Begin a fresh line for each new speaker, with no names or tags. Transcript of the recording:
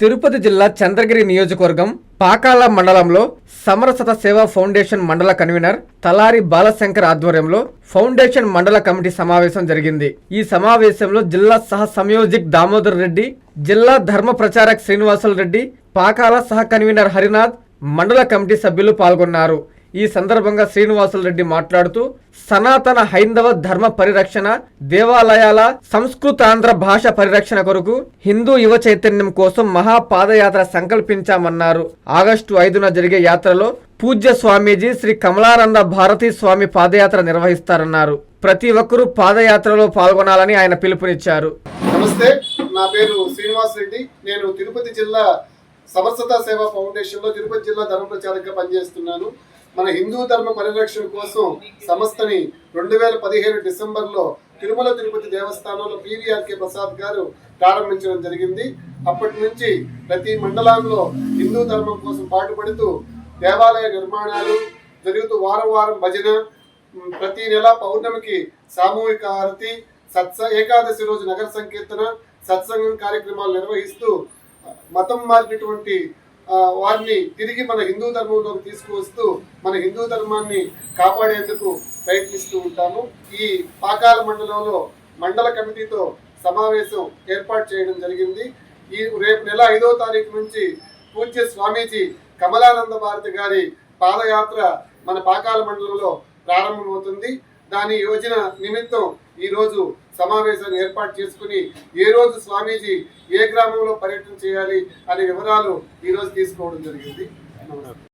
తిరుపతి జిల్లా చంద్రగిరి నియోజకవర్గం పాకాల మండలంలో సమరసత సేవా ఫౌండేషన్ మండల కన్వీనర్ తలారి బాలశంకర్ ఆధ్వర్యంలో ఫౌండేషన్ మండల కమిటీ సమావేశం జరిగింది. ఈ సమావేశంలో జిల్లా సహ సంయోజిక్ దామోదర్ రెడ్డి జిల్లా ధర్మ ప్రచారక్ శ్రీనివాసులు రెడ్డి పాకాల సహ కన్వీనర్ హరినాథ్ మండల కమిటీ సభ్యులు పాల్గొన్నారు. ఈ సందర్భంగా శ్రీనివాసులరెడ్డి మాట్లాడుతూ సనాతన హైందవ ధర్మ పరిరక్షణ దేవాలయాల సంస్కృతాంధ్ర భాష పరిరక్షణ కొరకు హిందూ యువ చైతన్యం కోసం మహా పాదయాత్ర సంకల్పించామన్నారు. ఆగస్టు ఐదున జరిగే యాత్రలో పూజ్య స్వామీజీ శ్రీ కమలానంద భారతీ స్వామి పాదయాత్ర నిర్వహిస్తారన్నారు. ప్రతి ఒక్కరూ పాదయాత్రలో పాల్గొనాలని ఆయన పిలుపునిచ్చారు.
నమస్తే నా పేరు శ్రీనివాస్ రెడ్డి. నేను తిరుపతి జిల్లా సమర్థత సేవా ఫౌండేషన్లో తిరుపతి జిల్లా ధర్మ ప్రచారంగా పనిచేస్తున్నాను. మన హిందూ ధర్మ పరిరక్షణ కోసం సంస్థని రెండు వేల పదిహేను డిసెంబర్లో తిరుమల తిరుపతి దేవస్థానంలో పివిఆర్కే ప్రసాద్ గారు ప్రారంభించడం జరిగింది. అప్పటి నుంచి ప్రతి మండలంలో హిందూ ధర్మం కోసం పాటుపడుతూ దేవాలయ నిర్మాణాలు జరుగుతూ వారం వారం భజన ప్రతి నెల పౌర్ణమికి సామూహిక హారతి సత్స ఏకాదశి రోజు నగర సంకీర్తన సత్సంగం కార్యక్రమాలు నిర్వహిస్తూ మతం మారినటువంటి వారిని తిరిగి మన హిందూ ధర్మంలోకి తీసుకువస్తూ మన హిందూ ధర్మాన్ని కాపాడేందుకు ప్రయత్నిస్తూ ఉంటాము. ఈ పాకాల మండలంలో మండల కమిటీతో సమావేశం ఏర్పాటు చేయడం జరిగింది. ఈ రేపు నెల ఐదో తారీఖు నుంచి పూజ్య స్వామీజీ కమలానంద భారతి గారి పాదయాత్ర మన పాకాల మండలంలో ప్రారంభమవుతుంది. దాని యోజన నిమిత్తం ఈ రోజు సమావేశాన్ని ఏర్పాటు చేసుకుని ఏ రోజు స్వామీజీ ఏ గ్రామంలో పర్యటన చేయాలి అనే వివరాలు ఈ రోజు తీసుకోవడం జరిగింది. నమస్కారం